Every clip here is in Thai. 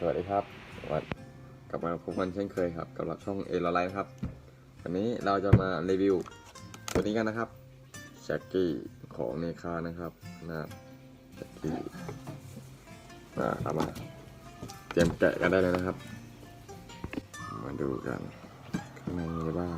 สวัสดีครับวันกลับมาพบกันเช่นเคยครับ กับช่องเอลไลน์ครับ วันนี้เราจะมารีวิวตัวนี้กันนะครับแจ็คกี้ของเนคานะครับนะแจ็คกี้มาครับมาเตรียมแกะกันได้เลยนะครับ มาดูกันข้างในมีอะไรบ้าง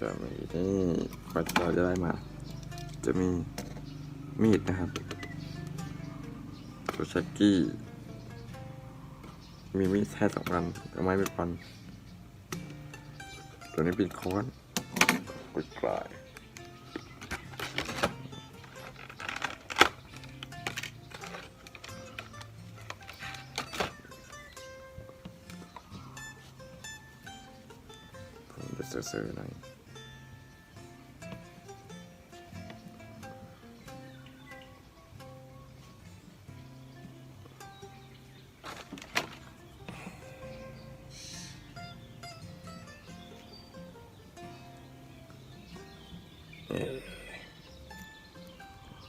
จะมีนี่กว่าเราจะได้มา จะมีมีดนะครับตัวแจ็คกี้ มีมีดแค่สองอันเอาไม้ไปฟัน ตัวนี้เป็นค้อนกดกลายผมจะเสือๆหน่อย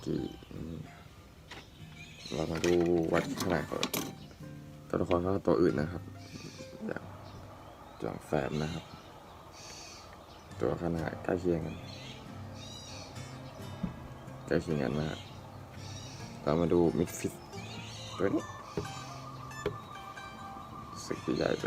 กี่เรามาดูวัดขนาดของตัวละครก็ตัวอื่นนะครับอย่างอย่างแฝมนะครับ ตัวขนาดใกล้เคียงกันใกล้เคียงกันมากเรามาดูมิดฟิตตัวนี้สึกที่ใหญ่ไป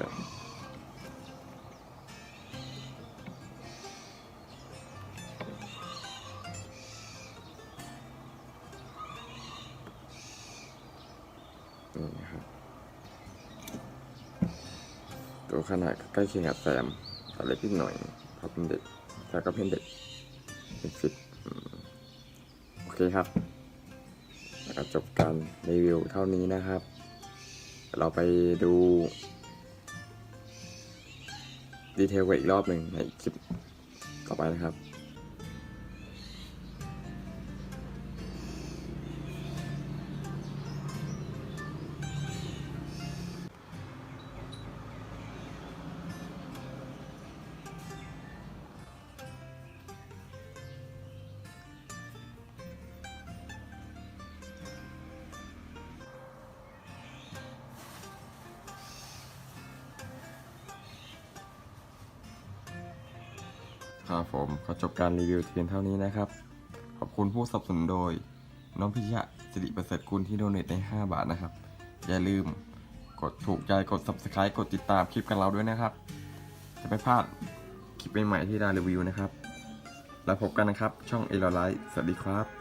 นี่นะครับตัวขนาดใกล้เคียงกับแซมแต่เล็กนิดหน่อยเพราะเป็นเด็กแต่ก็เป็นเด็กเป็นฟิตโอเคครับแล้วก็จบการรีวิวเท่านี้นะครับ เราไปดูดีเทลกันอีกรอบหนึ่งในคลิปต่อไปนะครับ ครับผมขอจบการรีวิวเพียงเท่านี้นะครับ ขอบคุณผู้สนับสนุนโดย น้องพิชยะสิริประเสริฐคุณที่โดเนทใน 5 บาทนะครับ อย่าลืมกดถูกใจกด subscribe กดติดตามคลิปกันเราด้วยนะครับ จะไม่พลาดคลิปใหม่ๆที่ได้รีวิวนะครับ แล้วพบกันนะครับช่องเอลไลท์สวัสดีครับ